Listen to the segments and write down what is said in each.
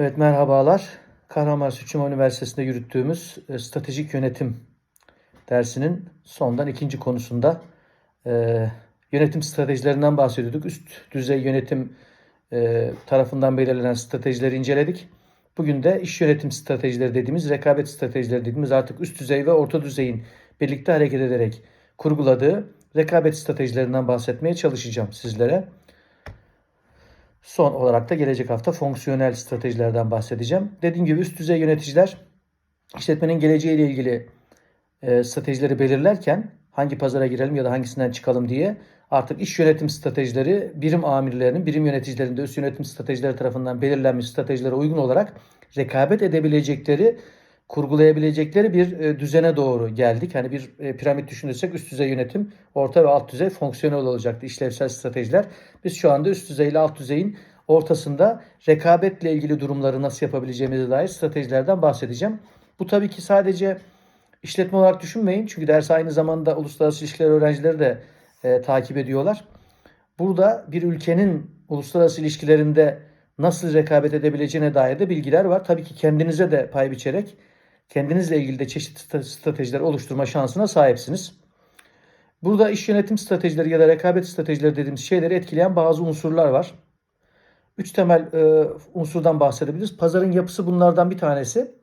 Evet merhabalar. Kahramanmaraş Uçma Üniversitesi'nde yürüttüğümüz e, stratejik yönetim dersinin sondan ikinci konusunda e, yönetim stratejilerinden bahsediyorduk. Üst düzey yönetim e, tarafından belirlenen stratejileri inceledik. Bugün de iş yönetim stratejileri dediğimiz, rekabet stratejileri dediğimiz artık üst düzey ve orta düzeyin birlikte hareket ederek kurguladığı rekabet stratejilerinden bahsetmeye çalışacağım sizlere. Son olarak da gelecek hafta fonksiyonel stratejilerden bahsedeceğim. Dediğim gibi üst düzey yöneticiler işletmenin geleceğiyle ilgili e, stratejileri belirlerken hangi pazara girelim ya da hangisinden çıkalım diye artık iş yönetim stratejileri birim amirlerinin, birim yöneticilerin de üst yönetim stratejileri tarafından belirlenmiş stratejilere uygun olarak rekabet edebilecekleri, kurgulayabilecekleri bir e, düzene doğru geldik. Hani bir e, piramit düşünürsek üst düzey yönetim, orta ve alt düzey fonksiyonel olacaktı işlevsel stratejiler. Biz şu anda üst düzey ile alt düzeyin ortasında rekabetle ilgili durumları nasıl yapabileceğimize dair stratejilerden bahsedeceğim. Bu tabii ki sadece işletme olarak düşünmeyin. Çünkü ders aynı zamanda uluslararası ilişkiler öğrencileri de e, takip ediyorlar. Burada bir ülkenin uluslararası ilişkilerinde nasıl rekabet edebileceğine dair de bilgiler var. Tabii ki kendinize de pay biçerek kendinizle ilgili de çeşitli stratejiler oluşturma şansına sahipsiniz. Burada iş yönetim stratejileri ya da rekabet stratejileri dediğimiz şeyleri etkileyen bazı unsurlar var. Üç temel e, unsurdan bahsedebiliriz. Pazarın yapısı bunlardan bir tanesi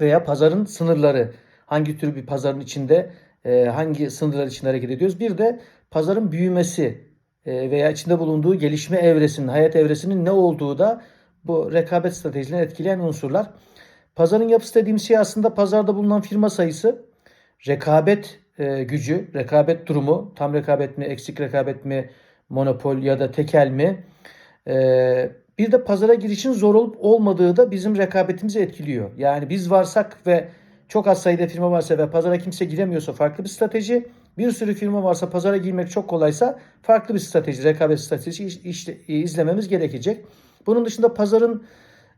veya pazarın sınırları. Hangi tür bir pazarın içinde e, hangi sınırlar içinde hareket ediyoruz. Bir de pazarın büyümesi e, veya içinde bulunduğu gelişme evresinin, hayat evresinin ne olduğu da bu rekabet stratejilerini etkileyen unsurlar. Pazarın yapısı dediğim şey aslında pazarda bulunan firma sayısı, rekabet e, gücü, rekabet durumu, tam rekabet mi, eksik rekabet mi, monopol ya da tekel mi? E, bir de pazara girişin zor olup olmadığı da bizim rekabetimizi etkiliyor. Yani biz varsak ve çok az sayıda firma varsa ve pazara kimse giremiyorsa farklı bir strateji. Bir sürü firma varsa pazara girmek çok kolaysa farklı bir strateji, rekabet stratejisi işte, izlememiz gerekecek. Bunun dışında pazarın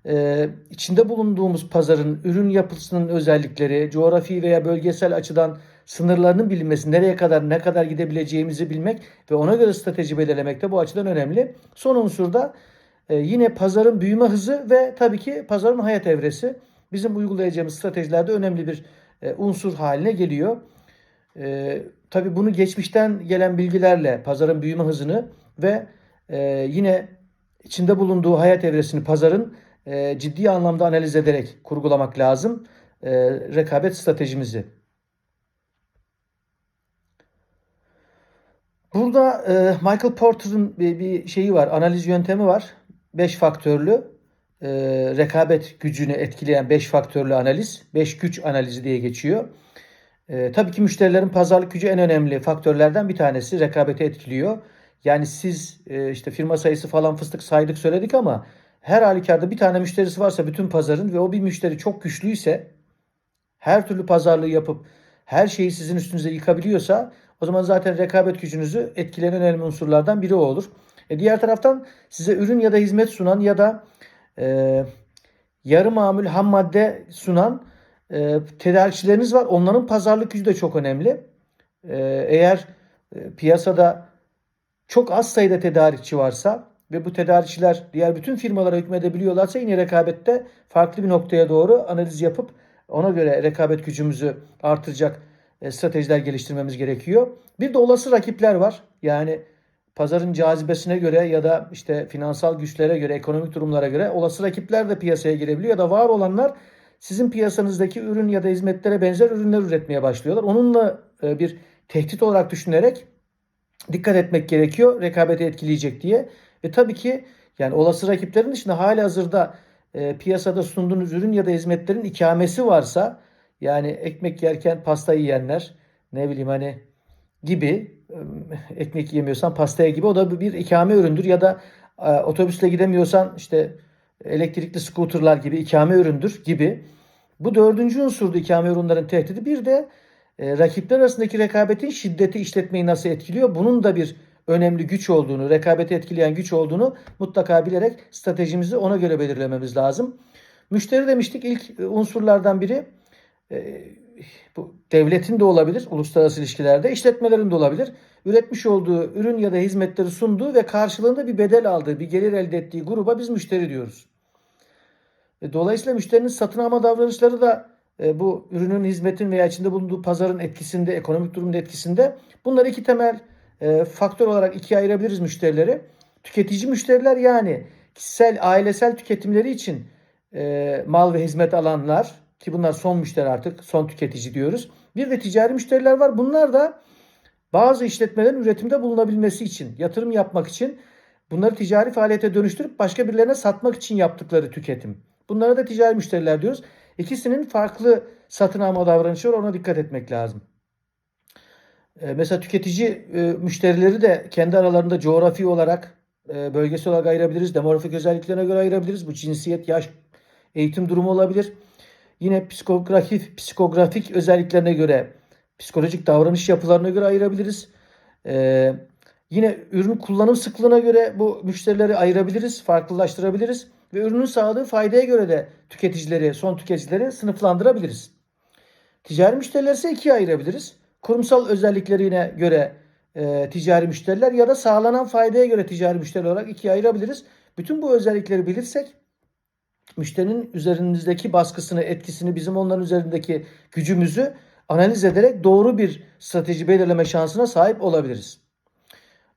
e, içinde bulunduğumuz pazarın ürün yapısının özellikleri, coğrafi veya bölgesel açıdan sınırlarının bilinmesi, nereye kadar ne kadar gidebileceğimizi bilmek ve ona göre strateji belirlemek de bu açıdan önemli. Son unsur da e, yine pazarın büyüme hızı ve tabii ki pazarın hayat evresi bizim uygulayacağımız stratejilerde önemli bir e, unsur haline geliyor. E, tabii bunu geçmişten gelen bilgilerle pazarın büyüme hızını ve e, yine içinde bulunduğu hayat evresini pazarın e, ciddi anlamda analiz ederek kurgulamak lazım e, rekabet stratejimizi. Burada e, Michael Porter'ın bir, bir şeyi var, analiz yöntemi var. 5 faktörlü e, rekabet gücünü etkileyen 5 faktörlü analiz, 5 güç analizi diye geçiyor. E, tabii ki müşterilerin pazarlık gücü en önemli faktörlerden bir tanesi. Rekabeti etkiliyor. Yani siz e, işte firma sayısı falan fıstık saydık söyledik ama her halükarda bir tane müşterisi varsa bütün pazarın ve o bir müşteri çok güçlüyse her türlü pazarlığı yapıp her şeyi sizin üstünüze yıkabiliyorsa o zaman zaten rekabet gücünüzü etkileyen önemli unsurlardan biri o olur. E diğer taraftan size ürün ya da hizmet sunan ya da e, yarı mamül ham madde sunan e, tedarikçileriniz var. Onların pazarlık gücü de çok önemli. E, eğer e, piyasada çok az sayıda tedarikçi varsa ve bu tedarikçiler diğer bütün firmalara hükmedebiliyorlarsa yine rekabette farklı bir noktaya doğru analiz yapıp ona göre rekabet gücümüzü artıracak e, stratejiler geliştirmemiz gerekiyor. Bir de olası rakipler var. Yani pazarın cazibesine göre ya da işte finansal güçlere göre, ekonomik durumlara göre olası rakipler de piyasaya girebiliyor ya da var olanlar sizin piyasanızdaki ürün ya da hizmetlere benzer ürünler üretmeye başlıyorlar. Onunla e, bir tehdit olarak düşünerek dikkat etmek gerekiyor rekabeti etkileyecek diye. Ve tabii ki yani olası rakiplerin dışında hali hazırda e, piyasada sunduğunuz ürün ya da hizmetlerin ikamesi varsa yani ekmek yerken pasta yiyenler ne bileyim hani gibi ekmek yemiyorsan pastaya gibi o da bir ikame üründür ya da e, otobüsle gidemiyorsan işte elektrikli skuterlar gibi ikame üründür gibi. Bu dördüncü unsurdu ikame ürünlerin tehdidi. Bir de e, rakipler arasındaki rekabetin şiddeti işletmeyi nasıl etkiliyor? Bunun da bir önemli güç olduğunu, rekabeti etkileyen güç olduğunu mutlaka bilerek stratejimizi ona göre belirlememiz lazım. Müşteri demiştik ilk unsurlardan biri e, bu devletin de olabilir uluslararası ilişkilerde, işletmelerin de olabilir. Üretmiş olduğu ürün ya da hizmetleri sunduğu ve karşılığında bir bedel aldığı, bir gelir elde ettiği gruba biz müşteri diyoruz. E, Dolayısıyla müşterinin satın alma davranışları da e, bu ürünün, hizmetin veya içinde bulunduğu pazarın etkisinde, ekonomik durumun etkisinde. Bunları iki temel e, faktör olarak ikiye ayırabiliriz müşterileri. Tüketici müşteriler yani kişisel, ailesel tüketimleri için e, mal ve hizmet alanlar ki bunlar son müşteri artık, son tüketici diyoruz. Bir de ticari müşteriler var. Bunlar da bazı işletmelerin üretimde bulunabilmesi için, yatırım yapmak için bunları ticari faaliyete dönüştürüp başka birilerine satmak için yaptıkları tüketim. Bunlara da ticari müşteriler diyoruz. İkisinin farklı satın alma davranışı var. Ona dikkat etmek lazım. E, mesela tüketici e, müşterileri de kendi aralarında coğrafi olarak, e, bölgesel olarak ayırabiliriz. Demografik özelliklerine göre ayırabiliriz. Bu cinsiyet, yaş, eğitim durumu olabilir. Yine psikografik, psikografik özelliklerine göre, psikolojik davranış yapılarına göre ayırabiliriz. Ee, yine ürün kullanım sıklığına göre bu müşterileri ayırabiliriz, farklılaştırabiliriz ve ürünün sağladığı faydaya göre de tüketicileri, son tüketicileri sınıflandırabiliriz. Ticari müşterileri ise ikiye ayırabiliriz. Kurumsal özelliklerine göre e, ticari müşteriler ya da sağlanan faydaya göre ticari müşteri olarak ikiye ayırabiliriz. Bütün bu özellikleri bilirsek müşterinin üzerimizdeki baskısını, etkisini, bizim onların üzerindeki gücümüzü analiz ederek doğru bir strateji belirleme şansına sahip olabiliriz.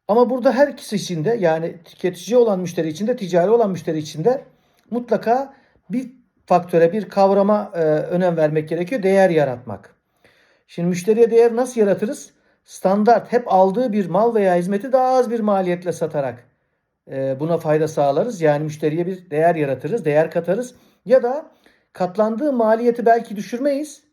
Ama burada her ikisi için de yani tüketici olan müşteri için de ticari olan müşteri için de mutlaka bir faktöre, bir kavrama e, önem vermek gerekiyor. Değer yaratmak. Şimdi müşteriye değer nasıl yaratırız? Standart hep aldığı bir mal veya hizmeti daha az bir maliyetle satarak e, buna fayda sağlarız. Yani müşteriye bir değer yaratırız, değer katarız. Ya da katlandığı maliyeti belki düşürmeyiz.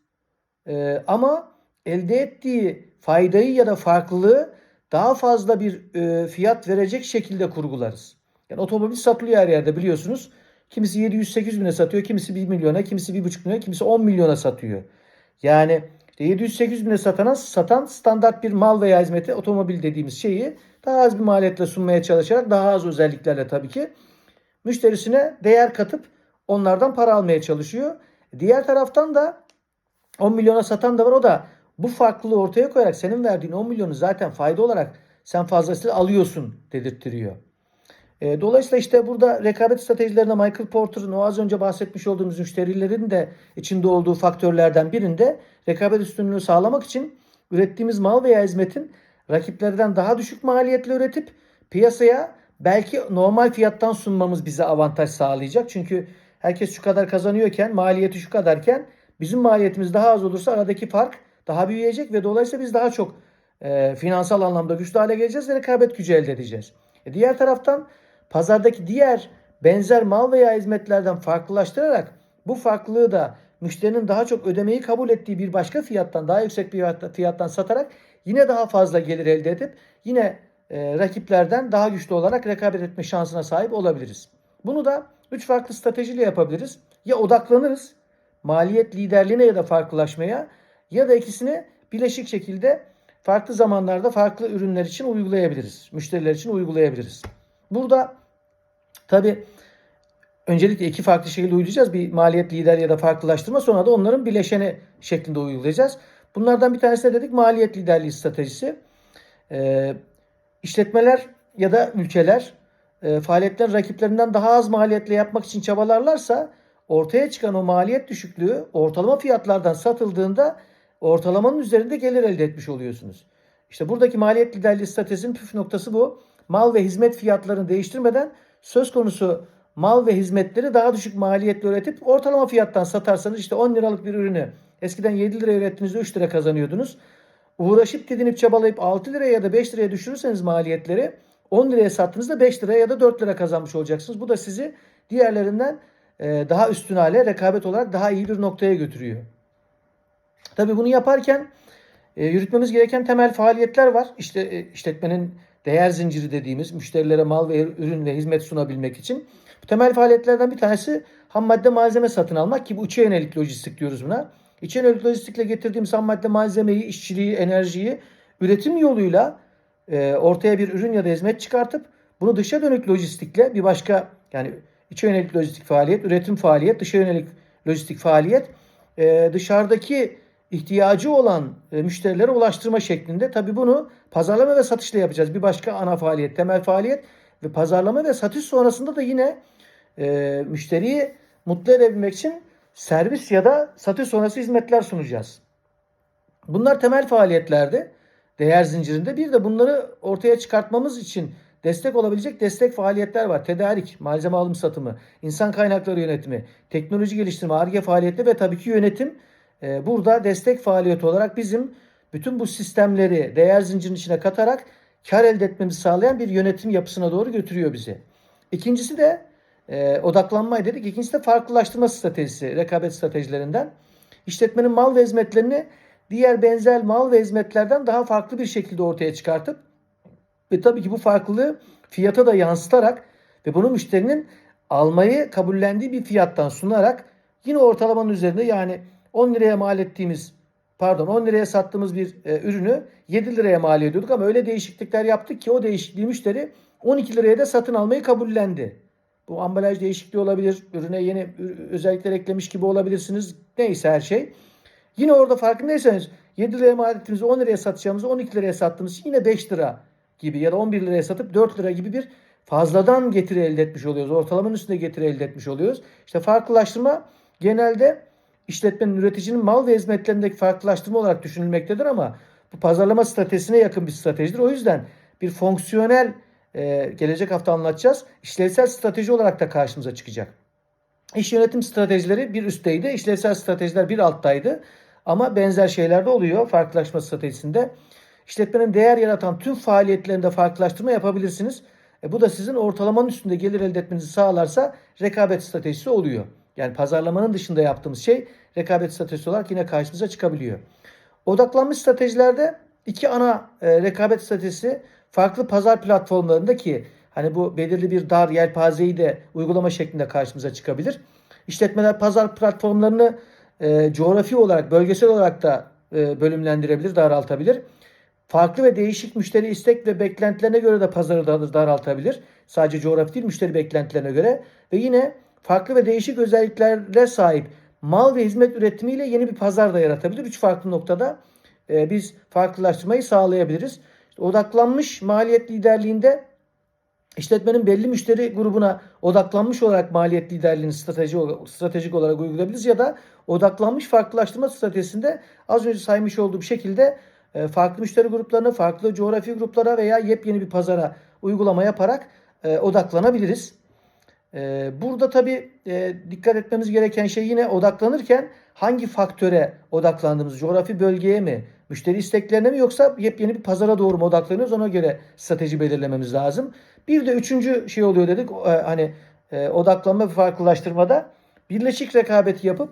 E, ama elde ettiği faydayı ya da farklılığı daha fazla bir e, fiyat verecek şekilde kurgularız. Yani otomobil satılıyor her yerde biliyorsunuz. Kimisi 700-800 bine satıyor, kimisi 1 milyona, kimisi 1,5 milyona, kimisi 10 milyona satıyor. Yani 700-800 bine satan, satan standart bir mal veya hizmeti otomobil dediğimiz şeyi daha az bir maliyetle sunmaya çalışarak daha az özelliklerle tabii ki müşterisine değer katıp onlardan para almaya çalışıyor. Diğer taraftan da 10 milyona satan da var o da bu farklılığı ortaya koyarak senin verdiğin 10 milyonu zaten fayda olarak sen fazlasıyla alıyorsun dedirttiriyor. E, dolayısıyla işte burada rekabet stratejilerinde Michael Porter'ın o az önce bahsetmiş olduğumuz müşterilerin de içinde olduğu faktörlerden birinde rekabet üstünlüğünü sağlamak için ürettiğimiz mal veya hizmetin rakiplerden daha düşük maliyetle üretip piyasaya belki normal fiyattan sunmamız bize avantaj sağlayacak. Çünkü herkes şu kadar kazanıyorken, maliyeti şu kadarken bizim maliyetimiz daha az olursa aradaki fark daha büyüyecek ve dolayısıyla biz daha çok e, finansal anlamda güçlü hale geleceğiz ve rekabet gücü elde edeceğiz. E, diğer taraftan pazardaki diğer benzer mal veya hizmetlerden farklılaştırarak bu farklılığı da müşterinin daha çok ödemeyi kabul ettiği bir başka fiyattan daha yüksek bir fiyattan satarak yine daha fazla gelir elde edip yine e, rakiplerden daha güçlü olarak rekabet etme şansına sahip olabiliriz. Bunu da üç farklı stratejiyle yapabiliriz. Ya odaklanırız maliyet liderliğine ya da farklılaşmaya ya da ikisini bileşik şekilde farklı zamanlarda farklı ürünler için uygulayabiliriz. Müşteriler için uygulayabiliriz. Burada tabi öncelikle iki farklı şekilde uygulayacağız. Bir maliyet lider ya da farklılaştırma sonra da onların bileşeni şeklinde uygulayacağız. Bunlardan bir tanesi de dedik maliyet liderliği stratejisi. Ee, işletmeler ya da ülkeler e, faaliyetlerin rakiplerinden daha az maliyetle yapmak için çabalarlarsa ortaya çıkan o maliyet düşüklüğü ortalama fiyatlardan satıldığında ortalamanın üzerinde gelir elde etmiş oluyorsunuz. İşte buradaki maliyet liderliği stratejisinin püf noktası bu. Mal ve hizmet fiyatlarını değiştirmeden söz konusu mal ve hizmetleri daha düşük maliyetle üretip ortalama fiyattan satarsanız işte 10 liralık bir ürünü eskiden 7 liraya ürettiğinizde 3 lira kazanıyordunuz. Uğraşıp didinip çabalayıp 6 liraya ya da 5 liraya düşürürseniz maliyetleri 10 liraya sattığınızda 5 liraya ya da 4 lira kazanmış olacaksınız. Bu da sizi diğerlerinden daha üstün hale rekabet olarak daha iyi bir noktaya götürüyor. Tabi bunu yaparken e, yürütmemiz gereken temel faaliyetler var. İşte e, işletmenin değer zinciri dediğimiz müşterilere mal ve ürün ve hizmet sunabilmek için. Temel faaliyetlerden bir tanesi ham madde malzeme satın almak ki bu içe yönelik lojistik diyoruz buna. İçe yönelik lojistikle getirdiğimiz ham madde malzemeyi, işçiliği, enerjiyi üretim yoluyla e, ortaya bir ürün ya da hizmet çıkartıp bunu dışa dönük lojistikle bir başka yani içe yönelik lojistik faaliyet, üretim faaliyet, dışa yönelik lojistik faaliyet e, dışarıdaki ihtiyacı olan e, müşterilere ulaştırma şeklinde. Tabi bunu pazarlama ve satışla yapacağız. Bir başka ana faaliyet, temel faaliyet ve pazarlama ve satış sonrasında da yine e, müşteriyi mutlu edebilmek için servis ya da satış sonrası hizmetler sunacağız. Bunlar temel faaliyetlerdi değer zincirinde. Bir de bunları ortaya çıkartmamız için destek olabilecek destek faaliyetler var. Tedarik, malzeme alım satımı, insan kaynakları yönetimi, teknoloji geliştirme, ARGE faaliyetleri ve tabii ki yönetim. Ee, burada destek faaliyeti olarak bizim bütün bu sistemleri değer zincirinin içine katarak kar elde etmemizi sağlayan bir yönetim yapısına doğru götürüyor bizi. İkincisi de e, odaklanmayı dedik. İkincisi de farklılaştırma stratejisi, rekabet stratejilerinden. İşletmenin mal ve hizmetlerini diğer benzer mal ve hizmetlerden daha farklı bir şekilde ortaya çıkartıp ve tabii ki bu farklılığı fiyata da yansıtarak ve bunu müşterinin almayı kabullendiği bir fiyattan sunarak yine ortalamanın üzerinde yani 10 liraya mal ettiğimiz pardon 10 liraya sattığımız bir e, ürünü 7 liraya mal ediyorduk ama öyle değişiklikler yaptık ki o değişikliği müşteri 12 liraya da satın almayı kabullendi. Bu ambalaj değişikliği olabilir, ürüne yeni özellikler eklemiş gibi olabilirsiniz. Neyse her şey. Yine orada farkındaysanız 7 liraya mal ettiğimiz 10 liraya satacağımızı 12 liraya sattığımız yine 5 lira gibi ya da 11 liraya satıp 4 lira gibi bir fazladan getiri elde etmiş oluyoruz. Ortalamanın üstünde getiri elde etmiş oluyoruz. İşte farklılaştırma genelde işletmenin üreticinin mal ve hizmetlerindeki farklılaştırma olarak düşünülmektedir ama bu pazarlama stratejisine yakın bir stratejidir. O yüzden bir fonksiyonel e, gelecek hafta anlatacağız. İşlevsel strateji olarak da karşımıza çıkacak. İş yönetim stratejileri bir üstteydi, işlevsel stratejiler bir alttaydı. Ama benzer şeyler de oluyor farklılaşma stratejisinde. İşletmenin değer yaratan tüm faaliyetlerinde farklılaştırma yapabilirsiniz. E, bu da sizin ortalamanın üstünde gelir elde etmenizi sağlarsa rekabet stratejisi oluyor. Yani pazarlamanın dışında yaptığımız şey rekabet stratejisi olarak yine karşımıza çıkabiliyor. Odaklanmış stratejilerde iki ana e, rekabet stratejisi farklı pazar platformlarında ki hani bu belirli bir dar yelpazeyi de uygulama şeklinde karşımıza çıkabilir. İşletmeler pazar platformlarını e, coğrafi olarak, bölgesel olarak da e, bölümlendirebilir, daraltabilir. Farklı ve değişik müşteri istek ve beklentilerine göre de pazarı da daraltabilir. Sadece coğrafi değil, müşteri beklentilerine göre. Ve yine farklı ve değişik özelliklere sahip mal ve hizmet üretimiyle yeni bir pazar da yaratabilir. Üç farklı noktada e, biz farklılaştırmayı sağlayabiliriz. İşte odaklanmış maliyet liderliğinde işletmenin belli müşteri grubuna odaklanmış olarak maliyet liderliğini strateji, stratejik olarak uygulayabiliriz ya da odaklanmış farklılaştırma stratejisinde az önce saymış olduğum şekilde e, farklı müşteri gruplarına, farklı coğrafi gruplara veya yepyeni bir pazara uygulama yaparak e, odaklanabiliriz. E, burada tabii dikkat etmemiz gereken şey yine odaklanırken hangi faktöre odaklandığımız, coğrafi bölgeye mi, müşteri isteklerine mi yoksa yepyeni bir pazara doğru mu odaklanıyoruz ona göre strateji belirlememiz lazım. Bir de üçüncü şey oluyor dedik hani odaklanma ve farklılaştırmada birleşik rekabeti yapıp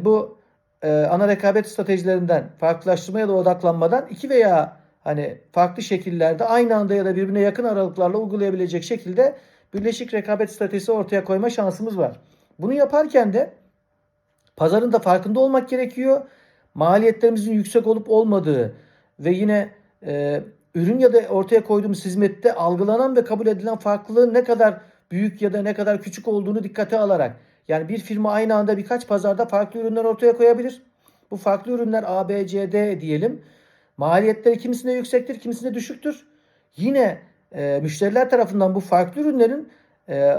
bu e, ana rekabet stratejilerinden farklılaştırma ya da odaklanmadan iki veya hani farklı şekillerde aynı anda ya da birbirine yakın aralıklarla uygulayabilecek şekilde birleşik rekabet stratejisi ortaya koyma şansımız var. Bunu yaparken de pazarın da farkında olmak gerekiyor. Maliyetlerimizin yüksek olup olmadığı ve yine e, ürün ya da ortaya koyduğumuz hizmette algılanan ve kabul edilen farklılığın ne kadar büyük ya da ne kadar küçük olduğunu dikkate alarak yani bir firma aynı anda birkaç pazarda farklı ürünler ortaya koyabilir. Bu farklı ürünler A, B, C, D diyelim. Maliyetleri kimisinde yüksektir, kimisinde düşüktür. Yine e, müşteriler tarafından bu farklı ürünlerin e,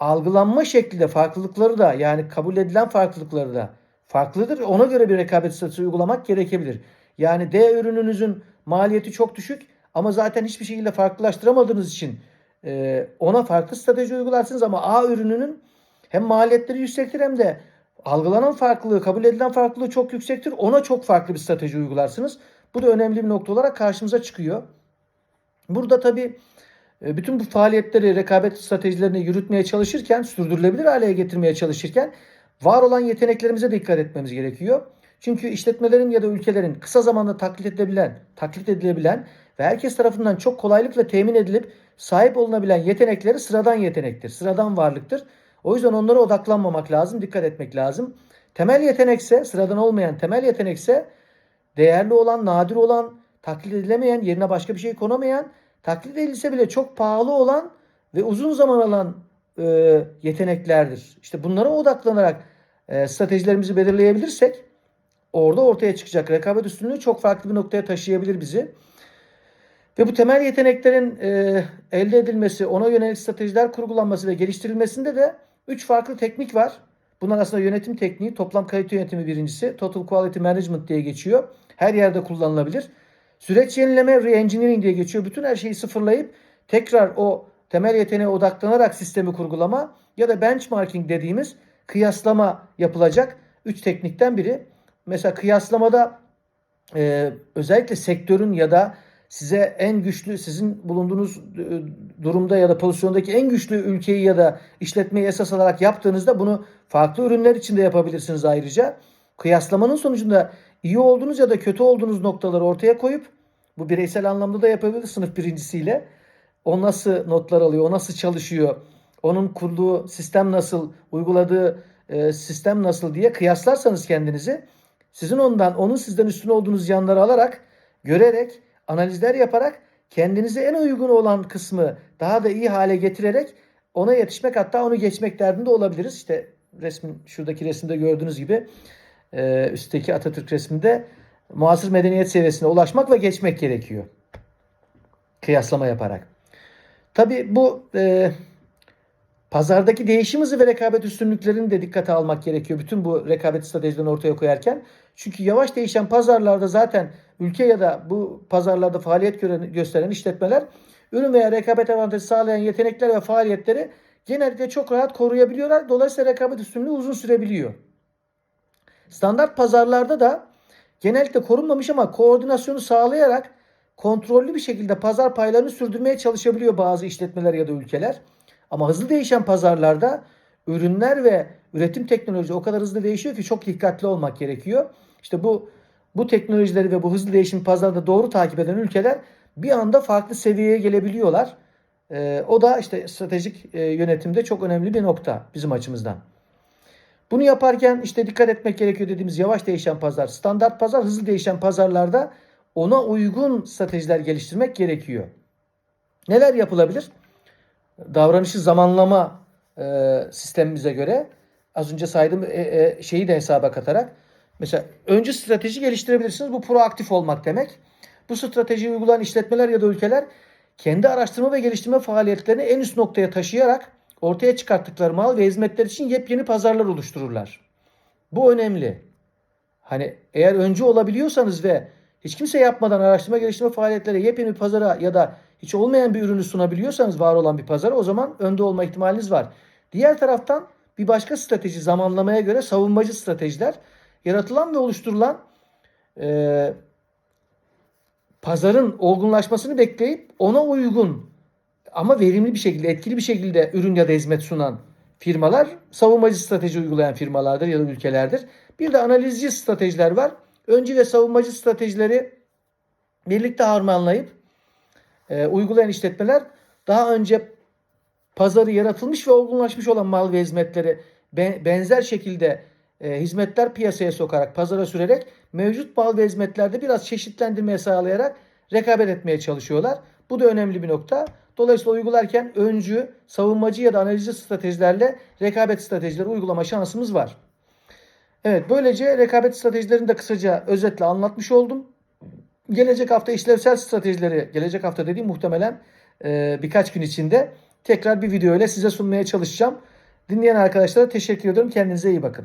algılanma şekli de farklılıkları da yani kabul edilen farklılıkları da farklıdır. Ona göre bir rekabet stratejisi uygulamak gerekebilir. Yani D ürününüzün maliyeti çok düşük ama zaten hiçbir şekilde farklılaştıramadığınız için e, ona farklı strateji uygularsınız ama A ürününün hem maliyetleri yüksektir hem de algılanan farklılığı, kabul edilen farklılığı çok yüksektir. Ona çok farklı bir strateji uygularsınız. Bu da önemli bir nokta olarak karşımıza çıkıyor. Burada tabii e, bütün bu faaliyetleri, rekabet stratejilerini yürütmeye çalışırken, sürdürülebilir hale getirmeye çalışırken var olan yeteneklerimize dikkat etmemiz gerekiyor. Çünkü işletmelerin ya da ülkelerin kısa zamanda taklit edilebilen, taklit edilebilen ve herkes tarafından çok kolaylıkla temin edilip sahip olunabilen yetenekleri sıradan yetenektir, sıradan varlıktır. O yüzden onlara odaklanmamak lazım, dikkat etmek lazım. Temel yetenekse, sıradan olmayan temel yetenekse değerli olan, nadir olan, taklit edilemeyen, yerine başka bir şey konamayan, taklit edilse bile çok pahalı olan ve uzun zaman alan e, yeteneklerdir. İşte bunlara odaklanarak e, stratejilerimizi belirleyebilirsek orada ortaya çıkacak rekabet üstünlüğü çok farklı bir noktaya taşıyabilir bizi. Ve bu temel yeteneklerin e, elde edilmesi, ona yönelik stratejiler kurgulanması ve geliştirilmesinde de Üç farklı teknik var. Bunlar aslında yönetim tekniği, toplam kalite yönetimi birincisi. Total Quality Management diye geçiyor. Her yerde kullanılabilir. Süreç yenileme, re-engineering diye geçiyor. Bütün her şeyi sıfırlayıp tekrar o temel yeteneğe odaklanarak sistemi kurgulama ya da benchmarking dediğimiz kıyaslama yapılacak üç teknikten biri. Mesela kıyaslamada e, özellikle sektörün ya da size en güçlü sizin bulunduğunuz e, durumda ya da pozisyondaki en güçlü ülkeyi ya da işletmeyi esas alarak yaptığınızda bunu farklı ürünler için de yapabilirsiniz ayrıca. Kıyaslamanın sonucunda iyi olduğunuz ya da kötü olduğunuz noktaları ortaya koyup bu bireysel anlamda da yapabilirsiniz sınıf birincisiyle. O nasıl notlar alıyor, o nasıl çalışıyor, onun kurduğu sistem nasıl, uyguladığı e, sistem nasıl diye kıyaslarsanız kendinizi sizin ondan, onun sizden üstün olduğunuz yanları alarak, görerek, analizler yaparak kendinize en uygun olan kısmı daha da iyi hale getirerek ona yetişmek hatta onu geçmek derdinde olabiliriz. İşte resmin şuradaki resimde gördüğünüz gibi e, üstteki Atatürk resminde muasır medeniyet seviyesine ulaşmak ve geçmek gerekiyor. Kıyaslama yaparak. Tabi bu e, pazardaki değişim hızı ve rekabet üstünlüklerini de dikkate almak gerekiyor. Bütün bu rekabet stratejilerini ortaya koyarken. Çünkü yavaş değişen pazarlarda zaten ülke ya da bu pazarlarda faaliyet gören, gösteren işletmeler ürün veya rekabet avantajı sağlayan yetenekler ve faaliyetleri genellikle çok rahat koruyabiliyorlar. Dolayısıyla rekabet üstünlüğü uzun sürebiliyor. Standart pazarlarda da genellikle korunmamış ama koordinasyonu sağlayarak kontrollü bir şekilde pazar paylarını sürdürmeye çalışabiliyor bazı işletmeler ya da ülkeler. Ama hızlı değişen pazarlarda ürünler ve üretim teknolojisi o kadar hızlı değişiyor ki çok dikkatli olmak gerekiyor. İşte bu bu teknolojileri ve bu hızlı değişim pazarda doğru takip eden ülkeler bir anda farklı seviyeye gelebiliyorlar. Ee, o da işte stratejik e, yönetimde çok önemli bir nokta bizim açımızdan. Bunu yaparken işte dikkat etmek gerekiyor dediğimiz yavaş değişen pazar, standart pazar, hızlı değişen pazarlarda ona uygun stratejiler geliştirmek gerekiyor. Neler yapılabilir? Davranışı zamanlama e, sistemimize göre az önce saydığım e, e, şeyi de hesaba katarak mesela önce strateji geliştirebilirsiniz. Bu proaktif olmak demek. Bu stratejiyi uygulayan işletmeler ya da ülkeler kendi araştırma ve geliştirme faaliyetlerini en üst noktaya taşıyarak ortaya çıkarttıkları mal ve hizmetler için yepyeni pazarlar oluştururlar. Bu önemli. Hani eğer öncü olabiliyorsanız ve hiç kimse yapmadan araştırma geliştirme faaliyetleri yepyeni bir pazara ya da hiç olmayan bir ürünü sunabiliyorsanız var olan bir pazara o zaman önde olma ihtimaliniz var. Diğer taraftan bir başka strateji zamanlamaya göre savunmacı stratejiler yaratılan ve oluşturulan e, pazarın olgunlaşmasını bekleyip ona uygun ama verimli bir şekilde, etkili bir şekilde ürün ya da hizmet sunan firmalar savunmacı strateji uygulayan firmalardır ya da ülkelerdir. Bir de analizci stratejiler var. Öncü ve savunmacı stratejileri birlikte harmanlayıp e, uygulayan işletmeler daha önce pazarı yaratılmış ve olgunlaşmış olan mal ve hizmetleri be, benzer şekilde e, hizmetler piyasaya sokarak, pazara sürerek mevcut mal ve hizmetlerde biraz çeşitlendirmeye sağlayarak rekabet etmeye çalışıyorlar. Bu da önemli bir nokta. Dolayısıyla uygularken öncü, savunmacı ya da analizci stratejilerle rekabet stratejileri uygulama şansımız var. Evet böylece rekabet stratejilerini de kısaca özetle anlatmış oldum. Gelecek hafta işlevsel stratejileri, gelecek hafta dediğim muhtemelen e, birkaç gün içinde tekrar bir video ile size sunmaya çalışacağım. Dinleyen arkadaşlara teşekkür ediyorum. Kendinize iyi bakın.